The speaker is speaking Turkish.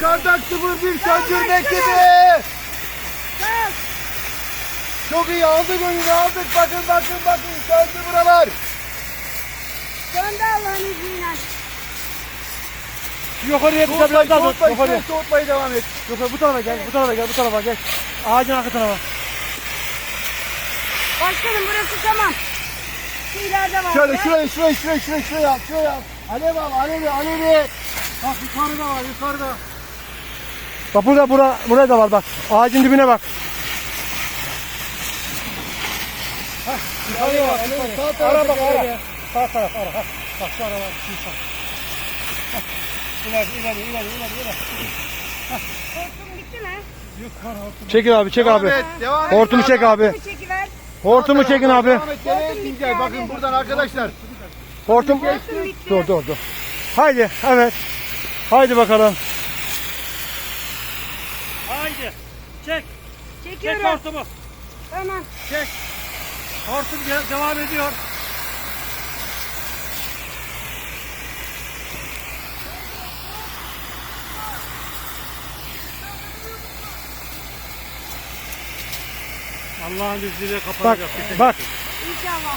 Kardak 01 söndürme ekibi. Kalk. Çok iyi aldık önünü aldık. Bakın bakın bakın söndü buralar. Döndü Allah'ın izniyle. Yukarıya kısa biraz daha dur. soğutmayı Yukarıya. soğutmayı devam et. Yukarı bu tarafa gel. Bu tarafa gel. Bu tarafa gel. Ağacın arka tarafa. Başkanım burası tamam. Şu ileride var. Şöyle şuraya şuraya şuraya şuraya şuraya şuraya al. Alev al alevi alevi. Bak yukarıda var yukarıda. Bak burada bura, buraya da var bak. Ağacın dibine bak. Yukarıya bak. Sağ tarafa Ara bak ara. Sağ taraf ara. Bak şu araba. Hah. İleri ileri ileri ileri. Hortum bitti mi? Çekil abi çek abi. Et, devam et. Hortumu çek abi. Çekiver. Hortumu çekin abi. Devam et, nereye gideceğiz? Bakın buradan arkadaşlar. Hortum. Hortum bitti. Dur dur dur. Haydi evet. Haydi bakalım. Haydi. Çek. Çekiyorum. hortumu. Tamam. Çek. Hortum devam ediyor. Allah'ın izniyle kapanacak. Bak, bak. İnşallah.